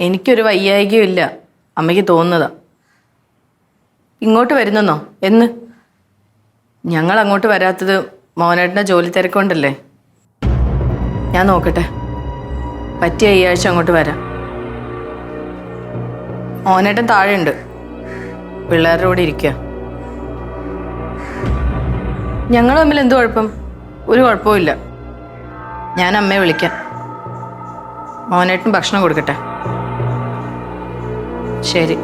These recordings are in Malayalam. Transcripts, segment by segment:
എനിക്കൊരു വയ്യായികയും ഇല്ല അമ്മയ്ക്ക് തോന്നുന്നതാ. ഇങ്ങോട്ട് വരുന്നെന്നോ? എന്ന്? ഞങ്ങൾ അങ്ങോട്ട് വരാത്തത് മോനേട്ടന്റെ ജോലി തിരക്കൊണ്ടല്ലേ? ഞാൻ നോക്കട്ടെ. പറ്റിയ ഈ ആഴ്ച അങ്ങോട്ട് വരാം. മോനേട്ടൻ താഴെയുണ്ട്. പിള്ളേരുടെ കൂടെ ഇരിക്കുക. ഞങ്ങൾ തമ്മിൽ എന്ത് കുഴപ്പം? ഒരു കുഴപ്പമില്ല ഞാൻ അമ്മയെ വിളിക്കാം. മോനേട്ടൻ ഭക്ഷണം കൊടുക്കട്ടെ. ശരി.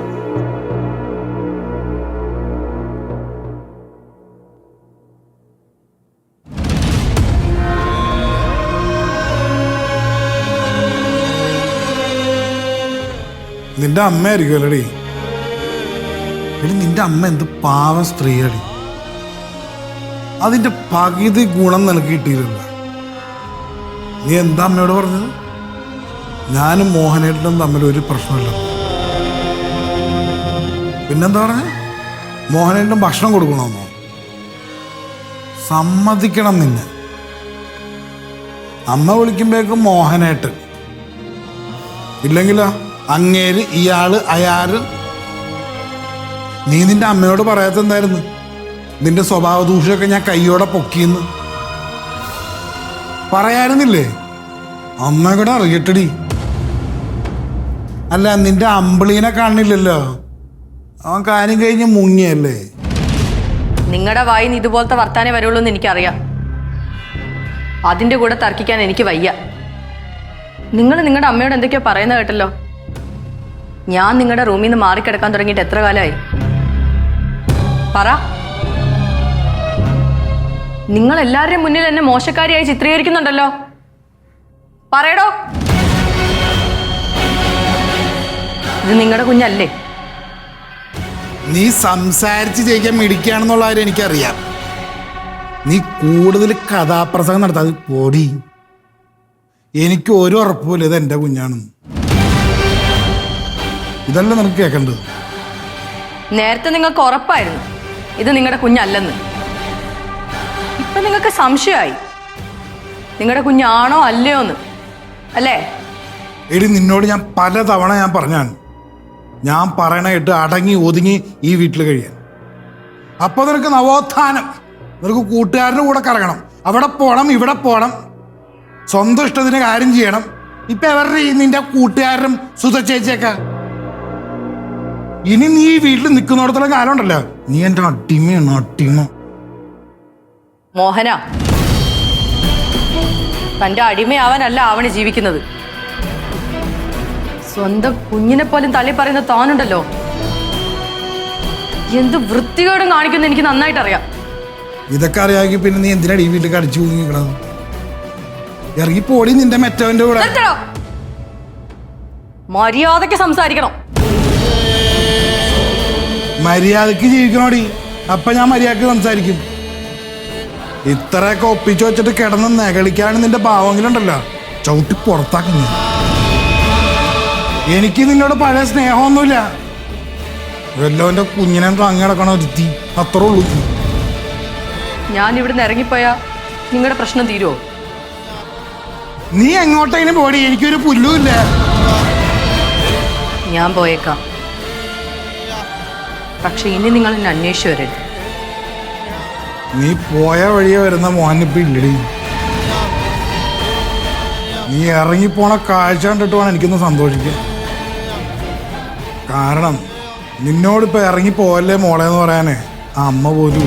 നിന്റെ അമ്മയായിരിക്കും അല്ലടി എടി നിന്റെ അമ്മ എന്ത് പാവ സ്ത്രീയടി. അതിന്റെ പകുതി ഗുണം നിനക്ക് കിട്ടിയില്ല നീ എന്താ അമ്മയോട് പറഞ്ഞത്? ഞാനും മോഹനേട്ടനും തമ്മിൽ ഒരു പ്രശ്നമില്ല പിന്നെന്താ പറഞ്ഞ മോഹനും ഭക്ഷണം കൊടുക്കണമെന്നോ? സമ്മതിക്കണം നിന്നെ. അമ്മ വിളിക്കുമ്പോഴേക്കും മോഹനേട്ടൻ. ഇല്ലെങ്കിലോ അങ്ങേര് ഇയാൾ അയാൾ. നീ നിന്റെ അമ്മയോട് പറയാത്ത എന്തായിരുന്നു? നിന്റെ സ്വഭാവ ദൂഷ്യമൊക്കെ ഞാൻ കൈയോടെ പൊക്കിയെന്ന്. പറയായിരുന്നില്ലേ? അമ്മ കൂടെ അറിയട്ടടി. അല്ല നിന്റെ അമ്പിളീനെ കാണില്ലല്ലോ. അവൻ കാര്യം കഴിഞ്ഞ് മുങ്ങിയല്ലേ? നിങ്ങളുടെ വായിന്ന് ഇതുപോലത്തെ വർത്താനേ വരുള്ളൂ എന്ന് എനിക്കറിയാം. അതിന്റെ കൂടെ തർക്കിക്കാൻ എനിക്ക് വയ്യ. നിങ്ങൾ നിങ്ങളുടെ അമ്മയോട് എന്തൊക്കെയോ പറയുന്നത് കേട്ടല്ലോ. ഞാൻ നിങ്ങളുടെ റൂമിൽ നിന്ന് മാറിക്കിടക്കാൻ തുടങ്ങിയിട്ട് എത്ര കാലമായി? പറ. നിങ്ങൾ എല്ലാവരുടെയും മുന്നിൽ എന്നെ മോശക്കാരിയായി ചിത്രീകരിക്കുന്നുണ്ടല്ലോ. പറയടോ. ഇത് നിങ്ങളുടെ കുഞ്ഞല്ലേ? നീ സംസാരിച്ച് ജയിക്കാൻ മിടിക്കുകയാണെന്നുള്ള കാര്യം എനിക്കറിയാം. നീ കൂടുതൽ കഥാപ്രസംഗം നടത്താതെ പോടി. എനിക്ക് ഒരു ഉറപ്പുമില്ല ഇത് എന്റെ കുഞ്ഞാണെന്ന്. ഇതല്ല നിനക്ക് കേൾക്കേണ്ടത് നേരത്തെ നിങ്ങൾക്ക് ഉറപ്പായിരുന്നു ഇത് നിങ്ങളുടെ കുഞ്ഞല്ലെന്ന്. ഇപ്പൊ നിങ്ങൾക്ക് സംശയമായി നിങ്ങളുടെ കുഞ്ഞാണോ അല്ലയോ എന്ന് അല്ലേ? എടി നിന്നോട് ഞാൻ പല തവണ ഞാൻ പറഞ്ഞാണ്. ഞാൻ പറയണ അടങ്ങി ഒതുങ്ങി ഈ വീട്ടിൽ കഴിയാൻ. അപ്പൊ നിനക്ക് നവോത്ഥാനം. നിനക്ക് കൂട്ടുകാരുടെ കൂടെ കറങ്ങണം. അവിടെ പോണം ഇവിടെ പോണം. സ്വന്തം ഇഷ്ടത്തിന് കാര്യം ചെയ്യണം. ഇപ്പൊ എവരുടെ ഈ നിന്റെ കൂട്ടുകാരനും സുധ ചേച്ചിയൊക്കെ? ഇനി നീ ഈ വീട്ടിൽ നിൽക്കുന്നിടത്തോളം കാലം ഉണ്ടല്ലോ നീ എന്റെ അടിമയാണ് അടിമ. മോഹന തന്റെ അടിമയാവാനല്ല അവന് ജീവിക്കുന്നത്. സ്വന്തം കുഞ്ഞിനെ പോലും തള്ളി പറയുന്ന താനുണ്ടല്ലോ. എന്ത് വൃത്തികേടും കാണിക്കുന്ന എനിക്ക് നന്നായിട്ട് അറിയാം ഇതൊക്കെ അറിയാമെങ്കിൽ പിന്നെ നീ എന്തിനാണ് ഈ വീട്ടിൽ കടിച്ചു തൂങ്ങിക്കണത് ഇറങ്ങി പോടി നിന്റെ മെറ്റവന്റെ കൂടെ. മര്യാദയ്ക്ക് സംസാരിക്കണം. മര്യാദയ്ക്ക് ജീവിക്കണോടി. അപ്പൊ ഞാൻ മര്യാദയ്ക്ക് സംസാരിക്കും. ഇത്രയൊക്കെ ഒപ്പിച്ചു വെച്ചിട്ട് കിടന്ന് നെകളിക്കാണ് നിന്റെ ഭാവങ്ങളുണ്ടല്ലോ ചവിട്ടി പുറത്താക്കുന്നു. എനിക്ക് നിന്നോട് പഴയ സ്നേഹമൊന്നുമില്ല. വല്ലവന്റെ കുഞ്ഞിനെ താങ്ങി കിടക്കണ ഒരുത്തി അത്ര ഉള്ളൂ. ഞാൻ ഇവിടുന്ന് ഇറങ്ങിപ്പോയാ നിങ്ങളുടെ പ്രശ്നം തീരുമോ നീ എങ്ങോട്ടെങ്കിലും പോടി? എനിക്കൊരു പുല്ലുമില്ല ഞാൻ പോയേക്കാം. പക്ഷെ ഇനി നിങ്ങൾ എന്നെ അന്വേഷിച്ചു വരരുത്. നീ പോയ വഴിയെ വരുന്ന മോഹനിപ്പ് ഇല്ലടി. നീ ഇറങ്ങിപ്പോണ കാഴ്ച കണ്ടിട്ട് വേണം എനിക്കൊന്ന് സന്തോഷിക്കാൻ. കാരണം നിന്നോടിപ്പോ ഇറങ്ങി പോവല്ലേ മോളെ എന്ന് പറയാനേ? അമ്മ പോലും